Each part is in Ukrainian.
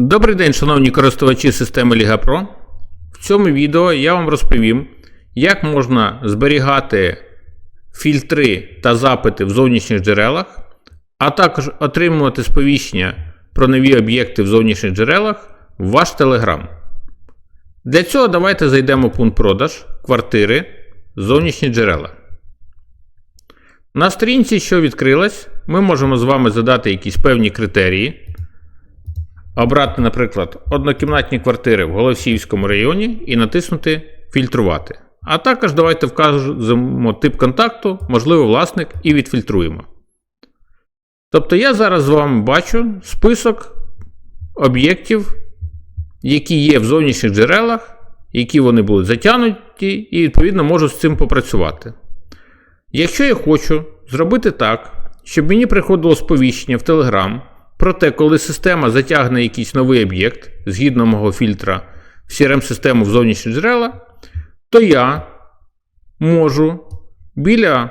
Добрий день, шановні користувачі системи Liga Pro. В цьому відео я вам розповім, як можна зберігати фільтри та запити в зовнішніх джерелах, а також отримувати сповіщення про нові об'єкти в зовнішніх джерелах в ваш Telegram. Для цього давайте зайдемо в пункт продаж, квартири, зовнішні джерела. На сторінці, що відкрилась, ми можемо з вами задати якісь певні критерії. Обрати, наприклад, однокімнатні квартири в Голосіївському районі і натиснути Фільтрувати. А також давайте вкажемо тип контакту, можливо, власник, і відфільтруємо. Тобто я зараз з вами бачу список об'єктів, які є в зовнішніх джерелах, які вони були затягнуті, і відповідно можу з цим попрацювати. Якщо я хочу зробити так, щоб мені приходило сповіщення в Telegram про те, коли система затягне якийсь новий об'єкт згідно мого фільтра в CRM-систему в зовнішні джерела, то я можу біля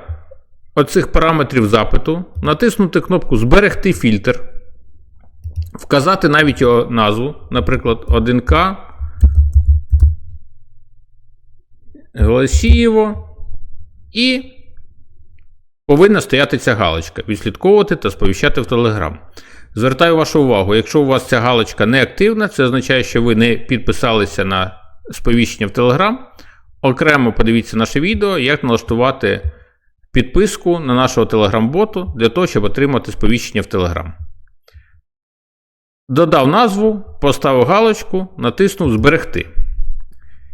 оцих параметрів запиту натиснути кнопку Зберегти фільтр, вказати навіть його назву, наприклад, 1К. Голосієво і повинна стояти ця галочка, відслідковувати та сповіщати в Telegram. Звертаю вашу увагу, якщо у вас ця галочка не активна, це означає, що ви не підписалися на сповіщення в Telegram. Окремо подивіться наше відео, як налаштувати підписку на нашого Telegram-боту для того, щоб отримати сповіщення в Telegram. Додав назву, поставив галочку, натиснув Зберегти.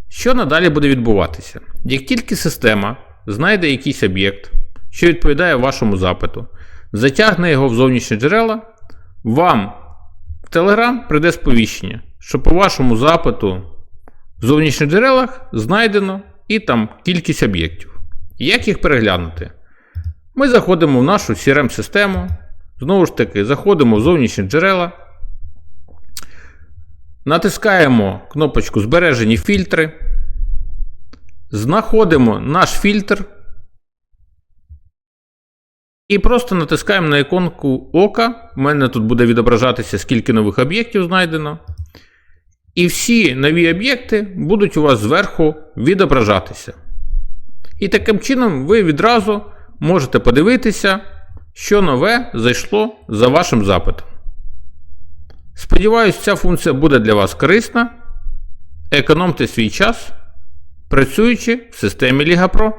Що надалі буде відбуватися? Як тільки система знайде якийсь об'єкт, що відповідає вашому запиту, затягне його в зовнішні джерела, вам в Telegram прийде сповіщення, що по вашому запиту в зовнішніх джерелах знайдено і там кількість об'єктів. Як їх переглянути? Ми заходимо в нашу CRM-систему, знову ж таки, заходимо в зовнішні джерела, натискаємо кнопочку Збережені фільтри, знаходимо наш фільтр. І просто натискаємо на іконку ока. У мене тут буде відображатися, скільки нових об'єктів знайдено. І всі нові об'єкти будуть у вас зверху відображатися. І таким чином ви відразу можете подивитися, що нове зайшло за вашим запитом. Сподіваюсь, ця функція буде для вас корисна. Економте свій час, працюючи в системі Liga Pro.